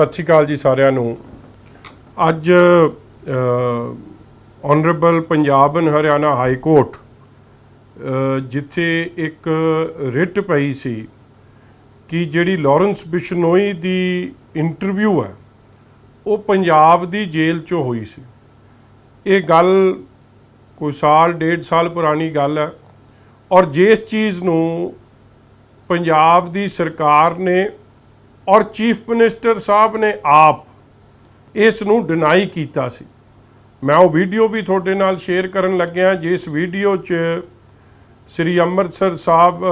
ਸਤਿ ਸ਼੍ਰੀ ਅਕਾਲ ਜੀ ਸਾਰਿਆਂ ਨੂੰ। ਅੱਜ honourable Punjab and Haryana high court ਜਿੱਥੇ ਇੱਕ ਰਿਟ ਪਈ ਸੀ ਕਿ ਜਿਹੜੀ ਲਾਰੈਂਸ ਬਿਸ਼ਨੋਈ ਦੀ ਇੰਟਰਵਿਊ ਹੈ, ਉਹ ਪੰਜਾਬ ਦੀ ਜੇਲ੍ਹ 'ਚੋਂ ਹੋਈ ਸੀ। ਇਹ ਗੱਲ ਕੋਈ ਸਾਲ, ਡੇਢ ਸਾਲ ਪੁਰਾਣੀ ਗੱਲ ਹੈ। ਔਰ ਜਿਸ ਚੀਜ਼ ਨੂੰ ਪੰਜਾਬ ਦੀ ਸਰਕਾਰ ਨੇ ਔਰ ਚੀਫ ਮਿਨਿਸਟਰ ਸਾਹਿਬ ਨੇ ਆਪ ਇਸ ਨੂੰ ਡਿਨਾਈ ਕੀਤਾ ਸੀ। ਮੈਂ ਉਹ ਵੀਡੀਓ ਵੀ ਤੁਹਾਡੇ ਨਾਲ ਸ਼ੇਅਰ ਕਰਨ ਲੱਗਿਆ, ਜਿਸ ਵੀਡੀਓ 'ਚ ਸ੍ਰੀ ਅੰਮ੍ਰਿਤਸਰ ਸਾਹਿਬ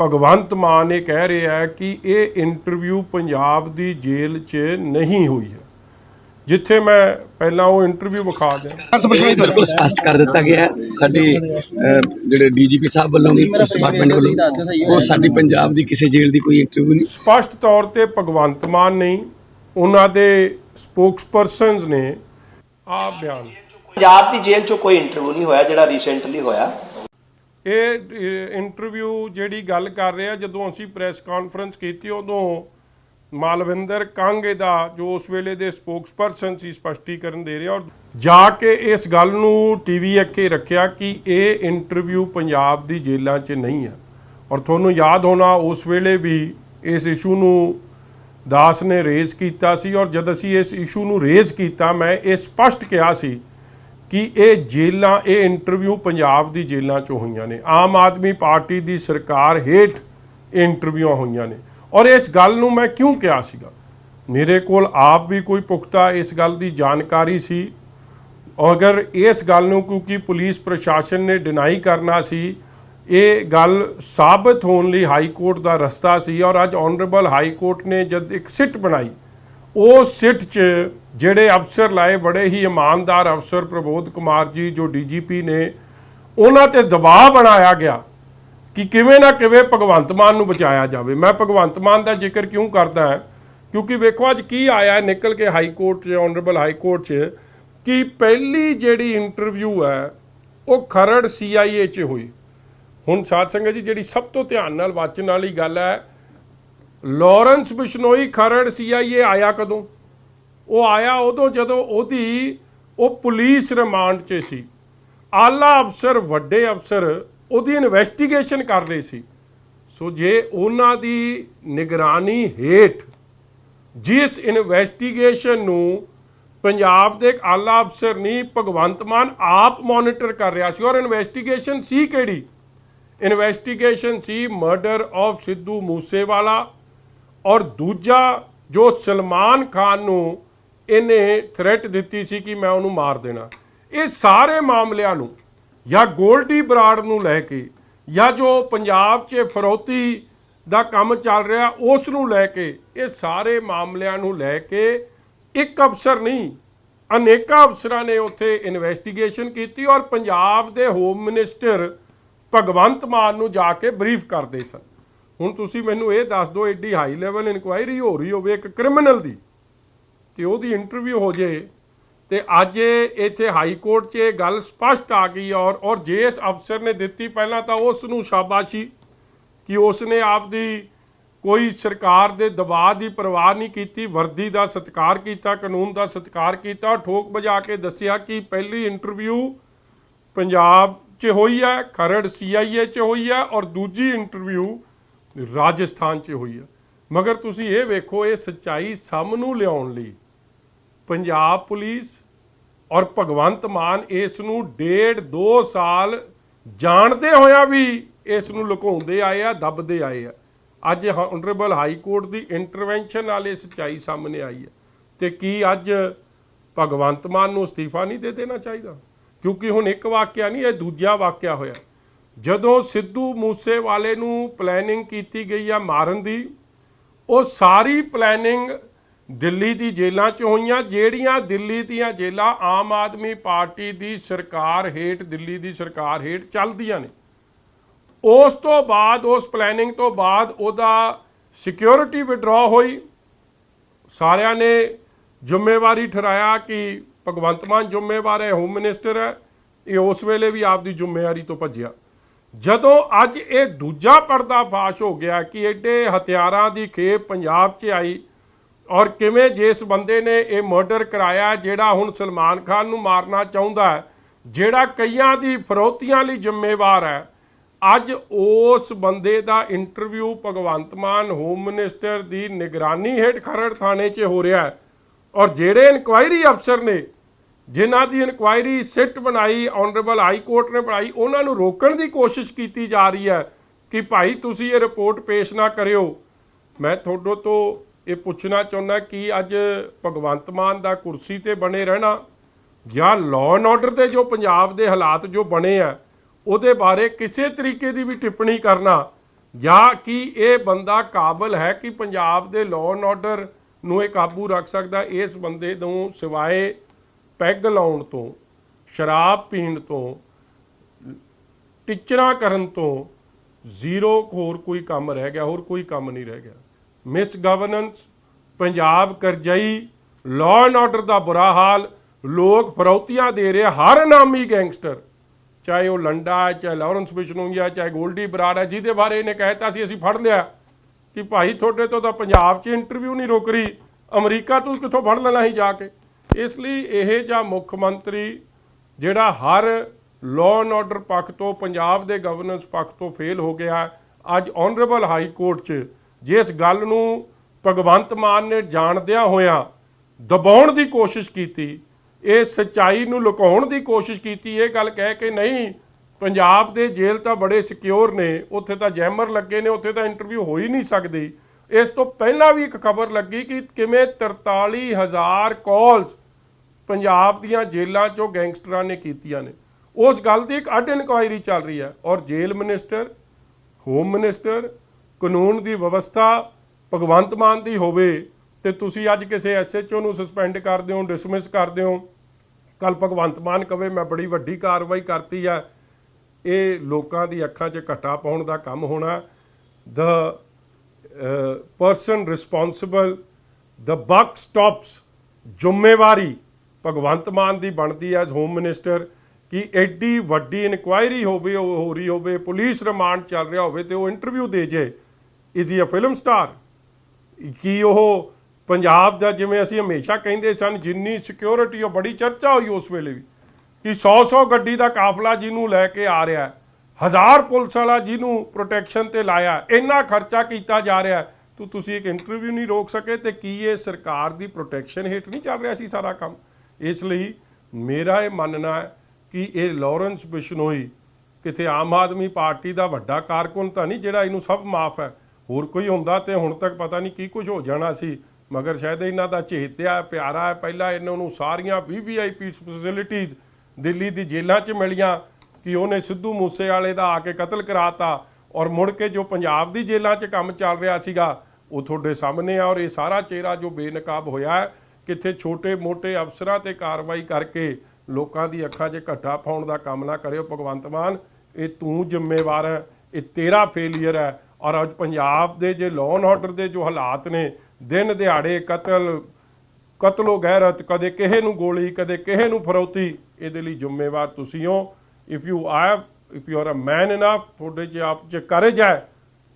ਭਗਵੰਤ ਮਾਨ ਇਹ ਕਹਿ ਰਿਹਾ ਕਿ ਇਹ ਇੰਟਰਵਿਊ ਪੰਜਾਬ ਦੀ ਜੇਲ੍ਹ 'ਚ ਨਹੀਂ ਹੋਈ ਹੈ। ਜਿੱਥੇ ਮੈਂ ਪਹਿਲਾਂ ਉਹ ਇੰਟਰਵਿਊ ਵਿਖਾ ਦਿਆਂ। ਇਹ ਬਿਲਕੁਲ ਸਪਸ਼ਟ ਕਰ ਦਿੱਤਾ ਗਿਆ ਹੈ। ਸਾਡੇ ਅਹ, ਜਿਹੜੇ ਡੀਜੀਪੀ ਸਾਹਿਬ ਵੱਲੋਂ ਵੀ ਪੁਲਿਸ ਡਿਪਾਰਟਮੈਂਟ ਵੱਲੋਂ ਉਹ ਸਾਡੀ ਪੰਜਾਬ ਦੀ ਕਿਸੇ ਜੇਲ੍ਹ ਦੀ ਕੋਈ ਇੰਟਰਵਿਊ ਨਹੀਂ। ਸਪਸ਼ਟ ਤੌਰ ਤੇ ਭਗਵੰਤ ਮਾਨ ਨਹੀਂ ਉਹਨਾਂ ਦੇ ਸਪੋਕਸਪਰਸਨਸ ਨੇ ਆ ਬਿਆਨ। ਪੰਜਾਬ ਦੀ ਜੇਲ੍ਹ ਚੋਂ ਕੋਈ ਇੰਟਰਵਿਊ ਨਹੀਂ ਹੋਇਆ ਜਿਹੜਾ ਰੀਸੈਂਟਲੀ ਹੋਇਆ। ਇਹ ਇੰਟਰਵਿਊ ਜਿਹੜੀ ਗੱਲ ਕਰ ਰਿਹਾ ਜਦੋਂ ਅਸੀਂ ਪ੍ਰੈਸ ਕਾਨਫਰੰਸ ਕੀਤੀ ਉਦੋਂ ਮਾਲਵਿੰਦਰ ਕਾਂਗੇ ਦਾ, ਜੋ ਉਸ ਵੇਲੇ ਦੇ ਸਪੋਕਸਪਰਸਨ ਸੀ, ਸਪਸ਼ਟੀਕਰਨ ਦੇ ਰਿਹਾ। ਔਰ ਜਾ ਕੇ ਇਸ ਗੱਲ ਨੂੰ ਟੀਵੀ ਅੱਗੇ ਰੱਖਿਆ ਕਿ ਇਹ ਇੰਟਰਵਿਊ ਪੰਜਾਬ ਦੀ ਜੇਲ੍ਹਾਂ 'ਚ ਨਹੀਂ ਹੈ। ਔਰ ਤੁਹਾਨੂੰ ਯਾਦ ਹੋਣਾ, ਉਸ ਵੇਲੇ ਵੀ ਇਸ ਇਸ਼ੂ ਨੂੰ ਦਾਸ ਨੇ ਰੇਜ਼ ਕੀਤਾ ਸੀ। ਔਰ ਜਦ ਅਸੀਂ ਇਸ ਇਸ਼ੂ ਨੂੰ ਰੇਜ਼ ਕੀਤਾ, ਮੈਂ ਇਹ ਸਪਸ਼ਟ ਕਿਹਾ ਸੀ ਕਿ ਇਹ ਜੇਲਾਂ ਇਹ ਇੰਟਰਵਿਊ ਪੰਜਾਬ ਦੀ ਜੇਲਾਂ 'ਚੋਂ ਹੋਈਆਂ ਨੇ। ਆਮ ਆਦਮੀ ਪਾਰਟੀ ਦੀ ਸਰਕਾਰ ਹੇਠ ਇਹ ਇੰਟਰਵਿਊਆਂ ਹੋਈਆਂ ਨੇ। ਔਰ ਇਸ ਗੱਲ ਨੂੰ ਮੈਂ ਕਿਉਂ ਕਿਹਾ ਸੀਗਾ? ਮੇਰੇ ਕੋਲ ਆਪ ਵੀ ਕੋਈ ਪੁਖਤਾ ਇਸ ਗੱਲ ਦੀ ਜਾਣਕਾਰੀ ਸੀ। ਅਗਰ ਇਸ ਗੱਲ ਨੂੰ ਕਿਉਂਕਿ ਪੁਲਿਸ ਪ੍ਰਸ਼ਾਸਨ ਨੇ ਡਿਨਾਈ ਕਰਨਾ ਸੀ, ਇਹ ਗੱਲ ਸਾਬਤ ਹੋਣ ਲਈ ਹਾਈ ਕੋਰਟ ਦਾ ਰਸਤਾ ਸੀ ਔਰ ਅੱਜ ਆਨਰੇਬਲ ਹਾਈ ਕੋਰਟ ਨੇ ਜਦ ਇੱਕ ਸਿੱਟ ਬਣਾਈ, ਉਹ ਸਿੱਟ 'ਚ ਜਿਹੜੇ ਅਫਸਰ ਲਾਏ, ਬੜੇ ਹੀ ਇਮਾਨਦਾਰ ਅਫਸਰ ਪ੍ਰਬੋਧ ਕੁਮਾਰ ਜੀ ਜੋ ਡੀਜੀਪੀ ਨੇ, ਉਹਨਾਂ ਤੇ ਦਬਾਅ ਬਣਾਇਆ ਗਿਆ। ਕਿ ਕਿਵੇਂ ਨਾ ਕਿਵੇਂ ਭਗਵੰਤ ਮਾਨ ਨੂੰ ਬਚਾਇਆ ਜਾਵੇ। ਮੈਂ ਭਗਵੰਤ ਮਾਨ ਦਾ ਜ਼ਿਕਰ ਕਿਉਂ ਕਰਦਾ ਹਾਂ? ਕਿਉਂਕਿ ਵੇਖੋ ਅੱਜ ਕੀ ਆਇਆ ਨਿਕਲ ਕੇ ਹਾਈ ਕੋਰਟ 'ਚ ਆਨਰੇਬਲ ਹਾਈ ਕੋਰਟ 'ਚ, ਕਿ ਪਹਿਲੀ ਜਿਹੜੀ ਇੰਟਰਵਿਊ ਹੈ, ਉਹ ਖਰੜ ਸੀਆਈਏ 'ਚ ਹੋਈ। ਹੁਣ ਸਾਧ ਸੰਗਤ ਜੀ, ਜਿਹੜੀ ਸਭ ਤੋਂ ਧਿਆਨ ਨਾਲ ਵਾਚਣ ਵਾਲੀ ਗੱਲ ਹੈ, ਲਾਰੈਂਸ ਬਿਸ਼ਨੋਈ ਖਰੜ ਸੀਆਈਏ ਆਇਆ ਕਦੋਂ? ਉਹ ਆਇਆ ਉਦੋਂ ਜਦੋਂ ਉਹਦੀ, ਉਹ ਪੁਲਿਸ ਰਿਮਾਂਡ 'ਚ ਸੀ। ਆਲਾ ਅਫਸਰ, ਵੱਡੇ ਅਫਸਰ ਉਹਦੀ ਇਨਵੈਸਟੀਗੇਸ਼ਨ ਕਰ ਰਹੇ ਸੀ। ਸੋ ਜੇ ਉਹਨਾਂ ਦੀ ਨਿਗਰਾਨੀ ਹੇਠ ਜਿਸ ਇਨਵੈਸਟੀਗੇਸ਼ਨ ਨੂੰ ਪੰਜਾਬ ਦੇ ਇੱਕ ਆਲਾ ਅਫਸਰ ਨਹੀਂ ਭਗਵੰਤ ਮਾਨ ਆਪ ਮੋਨੀਟਰ ਕਰ ਰਿਹਾ ਸੀ ਔਰ ਇਨਵੈਸਟੀਗੇਸ਼ਨ ਸੀ ਕਿਹੜੀ? ਇਨਵੈਸਟੀਗੇਸ਼ਨ ਸੀ ਮਰਡਰ ਆਫ ਸਿੱਧੂ ਮੂਸੇਵਾਲਾ ਔਰ ਦੂਜਾ ਜੋ ਸਲਮਾਨ ਖਾਨ ਨੂੰ ਇਹਨੇ ਥ੍ਰੈਟ ਦਿੱਤੀ ਸੀ ਕਿ ਮੈਂ ਉਹਨੂੰ ਮਾਰ ਦੇਣਾ। ਇਹ ਸਾਰੇ ਮਾਮਲਿਆਂ ਨੂੰ ਜਾਂ ਗੋਲਡੀ ਬਰਾੜ ਨੂੰ ਲੈ ਕੇ ਜਾਂ ਜੋ ਪੰਜਾਬ 'ਚ ਫਰੋਤੀ ਦਾ ਕੰਮ ਚੱਲ ਰਿਹਾ, ਉਸ ਨੂੰ ਲੈ ਕੇ, ਇਹ ਸਾਰੇ ਮਾਮਲਿਆਂ ਨੂੰ ਲੈ ਕੇ ਇੱਕ ਅਫਸਰ ਨਹੀਂ, ਅਨੇਕਾਂ ਅਫਸਰਾਂ ਨੇ ਉੱਥੇ ਇਨਵੈਸਟੀਗੇਸ਼ਨ ਕੀਤੀ ਔਰ ਪੰਜਾਬ ਦੇ ਹੋਮ ਮਿਨਿਸਟਰ ਭਗਵੰਤ ਮਾਨ ਨੂੰ ਜਾ ਕੇ ਬਰੀਫ ਕਰਦੇ ਸਨ। ਹੁਣ ਤੁਸੀਂ ਮੈਨੂੰ ਇਹ ਦੱਸ ਦਿਓ ਐਡੀ ਹਾਈ ਲੈਵਲ ਇਨਕੁਆਇਰੀ ਹੋ ਰਹੀ ਹੋਵੇ ਇੱਕ ਕ੍ਰਿਮੀਨਲ ਦੀ, ਤੇ ਉਹਦੀ ਇੰਟਰਵਿਊ ਹੋ ਜੇ ਤੇ ਅੱਜ ਇੱਥੇ ਹਾਈ ਕੋਰਟ 'ਚ ਇਹ ਗੱਲ ਸਪਸ਼ਟ ਆ ਗਈ ਔਰ ਔਰ ਜਿਸ ਅਫਸਰ ਨੇ ਦਿੱਤੀ ਪਹਿਲਾਂ ਤਾਂ ਉਸ ਨੂੰ ਸ਼ਾਬਾਸ਼ੀ ਕਿ ਉਸ ਨੇ ਆਪਦੀ ਕੋਈ ਸਰਕਾਰ ਦੇ ਦਬਾਅ ਦੀ ਪਰਵਾਹ ਨਹੀਂ ਕੀਤੀ, ਵਰਦੀ ਦਾ ਸਤਿਕਾਰ ਕੀਤਾ, ਕਾਨੂੰਨ ਦਾ ਸਤਿਕਾਰ ਕੀਤਾ, ਠੋਕ ਵਜਾ ਕੇ ਦੱਸਿਆ ਕਿ ਪਹਿਲੀ ਇੰਟਰਵਿਊ ਪੰਜਾਬ 'ਚ ਹੋਈ ਹੈ, ਖਰੜ ਸੀਆਈਏ 'ਚ ਹੋਈ ਹੈ ਔਰ ਦੂਜੀ ਇੰਟਰਵਿਊ ਰਾਜਸਥਾਨ 'ਚ ਹੋਈ ਹੈ। ਮਗਰ ਤੁਸੀਂ ਇਹ ਵੇਖੋ, ਇਹ ਸੱਚਾਈ ਸਾਹਮਣੇ ਲਿਆਉਣ ਲਈ ਪੰਜਾਬ ਪੁਲਿਸ ਔਰ ਭਗਵੰਤ ਮਾਨ ਇਸ ਨੂੰ ਡੇਢ 2 ਸਾਲ ਜਾਣਦੇ ਹੋਇਆ ਵੀ ਇਸ ਨੂੰ ਲੁਕਾਉਂਦੇ ਆਏ ਆ, ਦੱਬਦੇ ਆਏ ਆ। ਅੱਜ ਆਨਰੇਬਲ ਹਾਈ ਕੋਰਟ ਦੀ ਇੰਟਰਵੈਂਸ਼ਨ ਨਾਲ ਇਹ ਸੱਚਾਈ ਸਾਹਮਣੇ ਆਈ ਹੈ। ਤੇ ਕੀ ਅੱਜ ਭਗਵੰਤ ਮਾਨ ਨੂੰ ਅਸਤੀਫਾ ਨਹੀਂ ਦੇ ਦੇਣਾ ਚਾਹੀਦਾ? ਕਿਉਂਕਿ ਹੁਣ ਇੱਕ ਵਾਕਿਆ ਨਹੀਂ, ਇਹ ਦੂਜਾ ਵਾਕਿਆ ਹੋਇਆ। ਜਦੋਂ ਸਿੱਧੂ ਮੂਸੇ ਵਾਲੇ ਨੂੰ ਪਲੈਨਿੰਗ ਕੀਤੀ ਗਈ ਆ ਮਾਰਨ ਦੀ, ਉਹ ਸਾਰੀ ਪਲੈਨਿੰਗ ਦਿੱਲੀ ਦੀ ਜੇਲ੍ਹਾਂ 'ਚ ਹੋਈਆਂ, ਜਿਹੜੀਆਂ ਦਿੱਲੀ ਦੀਆਂ ਜੇਲ੍ਹਾਂ ਆਮ ਆਦਮੀ ਪਾਰਟੀ ਦੀ ਸਰਕਾਰ ਹੇਠ, ਦਿੱਲੀ ਦੀ ਸਰਕਾਰ ਹੇਠ ਚੱਲਦੀਆਂ ਨੇ। ਉਸ ਤੋਂ ਬਾਅਦ, ਉਸ ਪਲੈਨਿੰਗ ਤੋਂ ਬਾਅਦ ਉਹਦਾ ਸਿਕਿਉਰਿਟੀ ਵਿਡਰਾ ਹੋਈ। ਸਾਰਿਆਂ ਨੇ ਜ਼ਿੰਮੇਵਾਰੀ ਠਹਿਰਾਇਆ ਕਿ ਭਗਵੰਤ ਮਾਨ ਜ਼ਿੰਮੇਵਾਰ ਹੈ ਹੋਮ ਮਿਨਿਸਟਰ ਹੈ। ਇਹ ਉਸ ਵੇਲੇ ਵੀ ਆਪਦੀ ਜ਼ਿੰਮੇਵਾਰੀ ਤੋਂ ਭੱਜਿਆ। ਜਦੋਂ ਅੱਜ ਇਹ ਦੂਜਾ ਪਰਦਾ ਫਾਸ਼ ਹੋ ਗਿਆ ਕਿ ਐਡੇ ਹਥਿਆਰਾਂ ਦੀ ਖੇਪ ਪੰਜਾਬ 'ਚ ਆਈ ਔਰ ਕਿਵੇਂ ਜਿਸ ਬੰਦੇ ਨੇ ਇਹ ਮਰਡਰ ਕਰਾਇਆ, ਜਿਹੜਾ ਹੁਣ ਸਲਮਾਨ ਖਾਨ ਨੂੰ ਮਾਰਨਾ ਚਾਹੁੰਦਾ ਹੈ, ਜਿਹੜਾ ਕਈਆਂ ਦੀ ਫਰੋਤੀਆਂ ਲਈ ਜ਼ਿੰਮੇਵਾਰ ਹੈ, ਅੱਜ ਉਸ ਬੰਦੇ ਦਾ interview Bhagwant Mann home minister ਦੀ ਨਿਗਰਾਨੀ ਹੇਠ ਖਰੜ ਥਾਣੇ 'ਚ ਹੋ ਰਿਹਾ ਹੈ। ਔਰ ਜਿਹੜੇ ਇਨਕੁਆਇਰੀ ਅਫਸਰ ਨੇ, ਜਿਨ੍ਹਾਂ ਦੀ ਇਨਕੁਆਇਰੀ ਸਿੱਟ ਬਣਾਈ ਆਨਰੇਬਲ ਹਾਈ ਕੋਰਟ ਨੇ ਬਣਾਈ, ਉਹਨਾਂ ਨੂੰ ਰੋਕਣ ਦੀ ਕੋਸ਼ਿਸ਼ ਕੀਤੀ ਜਾ ਰਹੀ ਹੈ ਕਿ ਭਾਈ ਤੁਸੀਂ ਇਹ ਰਿਪੋਰਟ ਪੇਸ਼ ਨਾ ਕਰਿਓ। ਮੈਂ ਤੁਹਾਡੇ ਤੋਂ ਇਹ ਪੁੱਛਣਾ ਚਾਹੁੰਦਾ ਕਿ ਅੱਜ ਭਗਵੰਤ ਮਾਨ ਦਾ ਕੁਰਸੀ ਤੇ ਬਣੇ ਰਹਿਣਾ ਜਾਂ ਲਾਅ ਐਂਡ ਆਰਡਰ ਦੇ ਜੋ ਪੰਜਾਬ ਦੇ ਹਾਲਾਤ ਜੋ ਬਣੇ ਆ, ਉਹਦੇ ਬਾਰੇ ਕਿਸੇ ਤਰੀਕੇ ਦੀ ਵੀ ਟਿੱਪਣੀ ਕਰਨਾ ਜਾਂ ਕਿ ਇਹ ਬੰਦਾ ਕਾਬਲ ਹੈ ਕਿ ਪੰਜਾਬ ਦੇ ਲਾਅ ਐਂਡ ਆਰਡਰ ਨੂੰ ਇਹ ਕਾਬੂ ਰੱਖ ਸਕਦਾ, ਇਸ ਬੰਦੇ ਨੂੰ ਸਿਵਾਏ ਪੈਗ ਲਾਉਣ ਤੋਂ, ਸ਼ਰਾਬ ਪੀਣ ਤੋਂ, ਟੀਚਰਾਂ ਕਰਨ ਤੋਂ ਜ਼ੀਰੋ ਹੋਰ ਕੋਈ ਕੰਮ ਰਹਿ ਗਿਆ, ਹੋਰ ਕੋਈ ਕੰਮ ਨਹੀਂ ਰਹਿ ਗਿਆ। ਮਿਸ ਗਵਰਨੈਂਸ, ਪੰਜਾਬ ਕਰਜਈ ਲਾਅ ਐਂਡ ਆਰਡਰ ਦਾ ਬੁਰਾ ਹਾਲ, ਲੋਕ ਫਰੌਤੀਆਂ ਦੇ ਰਹੇ ਹਰ ਨਾਮੀ ਗੈਂਗਸਟਰ। ਚਾਹੇ ਉਹ ਲੰਡਾ ਹੈ, ਚਾਹੇ ਲਾਰੈਂਸ ਬਿਸ਼ਨੋਈ ਚਾਹੇ ਗੋਲਡੀ ਬਰਾੜ ਹੈ, ਜਿਹਦੇ ਬਾਰੇ ਇਹਨੇ ਕਹਿਤਾ ਸੀ, ਅਸੀਂ ਫੜ ਲਿਆ। ਕਿ ਭਾਈ ਤੁਹਾਡੇ ਤੋਂ ਤਾਂ ਪੰਜਾਬ 'ਚ ਇੰਟਰਵਿਊ ਨਹੀਂ ਰੁਕ ਰਹੀ, ਅਮਰੀਕਾ ਤੋਂ ਕਿੱਥੋਂ ਫੜ ਲੈਣਾ ਸੀ ਜਾ ਕੇ? ਇਸ ਲਈ ਇਹ ਜਾਂ ਮੁੱਖ ਮੰਤਰੀ ਜਿਹੜਾ ਹਰ ਲਾਅ ਐਂਡ ਆਰਡਰ ਪੱਖ ਤੋਂ, ਪੰਜਾਬ ਦੇ ਗਵਰਨੈਂਸ ਪੱਖ ਤੋਂ ਫੇਲ ਹੋ ਗਿਆ, ਅੱਜ ਆਨਰੇਬਲ ਹਾਈ ਕੋਰਟ 'ਚ ਜਿਸ ਗੱਲ ਨੂੰ ਭਗਵੰਤ ਮਾਨ ਨੇ ਜਾਣਦਿਆਂ ਹੋਇਆਂ ਦਬਾਉਣ ਦੀ ਕੋਸ਼ਿਸ਼ ਕੀਤੀ, ਇਹ ਸਚਾਈ ਨੂੰ ਲੁਕਾਉਣ ਦੀ ਕੋਸ਼ਿਸ਼ ਕੀਤੀ, ਇਹ ਗੱਲ ਕਹਿ ਕੇ ਨਹੀਂ, ਪੰਜਾਬ ਦੇ ਜੇਲ੍ਹ ਤਾਂ ਬੜੇ ਸਿਕਿਉਰ ਨੇ, ਉੱਥੇ ਤਾਂ ਜੈਮਰ ਲੱਗੇ ਨੇ, ਉੱਥੇ ਤਾਂ ਇੰਟਰਵਿਊ ਹੋ ਹੀ ਨਹੀਂ ਸਕਦੀ। ਇਸ ਤੋਂ ਪਹਿਲਾਂ ਵੀ ਇੱਕ ਖਬਰ ਲੱਗੀ ਕਿ ਕਿਵੇਂ 43000 ਕਾਲਸ ਪੰਜਾਬ ਦੀਆਂ ਜੇਲ੍ਹਾਂ 'ਚੋਂ ਗੈਂਗਸਟਰਾਂ ਨੇ ਕੀਤੀਆਂ ਨੇ। ਉਸ ਗੱਲ ਦੀ ਇੱਕ ਅੱਡ ਇਨਕੁਆਇਰੀ ਚੱਲ ਰਹੀ ਹੈ ਔਰ ਜੇਲ੍ਹ ਮਿਨਿਸਟਰ, ਹੋਮ ਮਿਨਿਸਟਰ ਕਾਨੂੰਨ ਦੀ ਵਿਵਸਥਾ ਭਗਵੰਤ ਮਾਨ ਦੀ ਹੋਵੇ ਤੇ ਤੁਸੀਂ ਅੱਜ ਕਿਸੇ ਐਸਐਚਓ ਨੂੰ ਸਸਪੈਂਡ ਕਰਦੇ ਹੋ ਡਿਸਮਿਸ ਕਰਦੇ ਹੋ ਕੱਲ ਭਗਵੰਤ ਮਾਨ ਕਵੇ, ਮੈਂ ਬੜੀ ਵੱਡੀ ਕਾਰਵਾਈ ਕਰਤੀ ਆ। ਇਹ ਲੋਕਾਂ ਦੀ ਅੱਖਾਂ 'ਚ ਘਟਾ ਪਾਉਣ ਦਾ ਕੰਮ ਹੋਣਾ ਦ ਪਰਸਨ ਰਿਸਪੌਂਸਿਬਲ ਦ ਬਕ ਸਟਾਪਸ ਜ਼ਿੰਮੇਵਾਰੀ ਭਗਵੰਤ ਮਾਨ ਦੀ ਬਣਦੀ ਐ ਐਜ਼ ਹੋਮ ਮਿਨਿਸਟਰ ਕਿ ਐਡੀ ਵੱਡੀ ਇਨਕੁਆਇਰੀ ਹੋਵੇ, ਉਹ ਹੋ ਰਹੀ ਹੋਵੇ, ਪੁਲਿਸ ਰਿਮਾਂਡ ਚੱਲ ਰਿਹਾ ਹੋਵੇ ਤੇ ਉਹ ਇੰਟਰਵਿਊ ਦੇ ਜੇ। Is he a film star ਕੀ ਉਹ ਪੰਜਾਬ ਦਾ ਜਿਵੇਂ ਅਸੀਂ ਹਮੇਸ਼ਾ ਕਹਿੰਦੇ ਸਨ ਜਿੰਨੀ ਸਿਕਿਉਰਿਟੀ ਉਹ ਬੜੀ ਚਰਚਾ ਹੋਈ ਉਸ ਵੇਲੇ ਵੀ ਕਿ 100-100 ਗੱਡੀ ਦਾ ਕਾਫਲਾ ਜਿਹਨੂੰ ਲੈ ਕੇ ਆ ਰਿਹਾ ਹਜ਼ਾਰ ਪੁਲਿਸ ਵਾਲਾ ਜਿਹਨੂੰ ਪ੍ਰੋਟੈਕਸ਼ਨ ਤੇ ਲਾਇਆ ਇੰਨਾ ਖਰਚਾ ਕੀਤਾ ਜਾ ਰਿਹਾ ਹੈ, ਤੂੰ ਤੁਸੀਂ ਇੱਕ ਇੰਟਰਵਿਊ ਨਹੀਂ ਰੋਕ ਸਕੇ ਤੇ ਕੀ ਇਹ ਸਰਕਾਰ ਦੀ ਪ੍ਰੋਟੈਕਸ਼ਨ ਹੇਠ ਨਹੀਂ ਚੱਲ ਰਿਹਾ ਸੀ ਸਾਰਾ ਕੰਮ? ਇਸ ਲਈ ਮੇਰਾ ਇਹ ਮੰਨਣਾ ਹੈ ਕਿ ਇਹ ਲਾਰੈਂਸ ਬਿਸ਼ਨੋਈ ਕਿਤੇ ਆਮ ਆਦਮੀ ਪਾਰਟੀ ਦਾ ਵੱਡਾ ਕਾਰਕੁਨ ਤਾਂ ਨਹੀਂ ਜਿਹੜਾ ਇਹਨੂੰ ਸਭ ਮਾਫ ਹੈ ਹੋਰ ਕੋਈ ਹੁੰਦਾ ਤੇ ਹੁਣ ਤੱਕ ਪਤਾ ਨਹੀਂ ਕੀ ਕੁਝ ਹੋ ਜਾਣਾ ਸੀ। ਮਗਰ ਸ਼ਾਇਦ ਇਹਨਾਂ ਦਾ ਚੇਤਿਆ ਪਿਆਰਾ ਹੈ ਪਹਿਲਾਂ ਇਹਨਾਂ ਨੂੰ ਸਾਰੀਆਂ ਵੀਵੀਆਈਪੀ ਫੈਸਿਲਿਟੀਆਂ ਦਿੱਲੀ ਦੀ ਜੇਲ੍ਹਾਂ 'ਚ ਮਿਲੀਆਂ ਕਿ ਉਹਨੇ ਸਿੱਧੂ ਮੂਸੇ ਵਾਲੇ ਦਾ ਆ ਕੇ ਕਤਲ ਕਰਾਤਾ ਔਰ ਮੁੜ ਕੇ ਜੋ ਪੰਜਾਬ ਦੀ ਜੇਲ੍ਹਾਂ 'ਚ ਕੰਮ ਚੱਲ ਰਿਹਾ ਸੀਗਾ, ਉਹ ਤੁਹਾਡੇ ਸਾਹਮਣੇ ਆ ਔਰ ਇਹ ਸਾਰਾ ਚਿਹਰਾ ਜੋ ਬੇਨਕਾਬ ਹੋਇਆ ਕਿੱਥੇ ਛੋਟੇ-ਮੋਟੇ ਅਫਸਰਾਂ ਤੇ ਕਾਰਵਾਈ ਕਰਕੇ ਲੋਕਾਂ ਦੀ ਅੱਖਾਂ 'ਚ ਘੱਟਾ ਪਾਉਣ ਦਾ ਕੰਮ ਨਾ ਕਰਿਓ ਭਗਵੰਤ ਮਾਨ। ਇਹ ਤੂੰ ਜ਼ਿੰਮੇਵਾਰ ਹੈ, ਇਹ ਤੇਰਾ ਫੇਲਿਅਰ ਹੈ। ਔਰ ਅੱਜ ਪੰਜਾਬ ਦੇ ਜੇ ਲਾਅ ਐਂਡ ਆਰਡਰ ਦੇ ਜੋ ਹਾਲਾਤ ਨੇ, ਦਿਨ ਦਿਹਾੜੇ ਕਤਲ, ਕਤਲੋ ਗੈਰਤ, ਕਦੇ ਕਿਸੇ ਨੂੰ ਗੋਲੀ, ਕਦੇ ਕਿਸੇ ਨੂੰ ਫਰੌਤੀ, ਇਹਦੇ ਲਈ ਜ਼ਿੰਮੇਵਾਰ ਤੁਸੀਂ ਹੋ। If you are if you are a man enough ਤੁਹਾਡੇ ਚ ਆਪ ਚ ਕਰੇਜ ਹੈ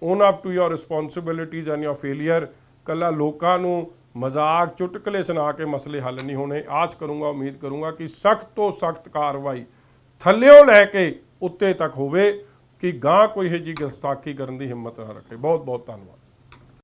own up to your responsibilities and your failure ਕੱਲਾ ਲੋਕਾਂ ਨੂੰ ਮਜ਼ਾਕ ਚੁਟਕਲੇ ਸੁਣਾ ਕੇ ਮਸਲੇ ਹੱਲ ਨਹੀਂ ਹੋਣੇ। ਆਸ ਕਰੂੰਗਾ, ਉਮੀਦ ਕਰੂੰਗਾ ਕਿ ਸਖਤ ਤੋਂ ਸਖਤ ਕਾਰਵਾਈ ਥੱਲਿਓਂ ਲੈ ਕੇ ਉੱਤੇ ਤੱਕ ਹੋਵੇ। ਕਿ ਗਾਂ ਕੋਈ ਇਹ ਜੀ ਗਸਤਾਖੀ ਕਰਨ ਦੀ ਹਿੰਮਤ ਨਾ ਰੱਖੇ। ਬਹੁਤ ਬਹੁਤ ਧੰਨਵਾਦ।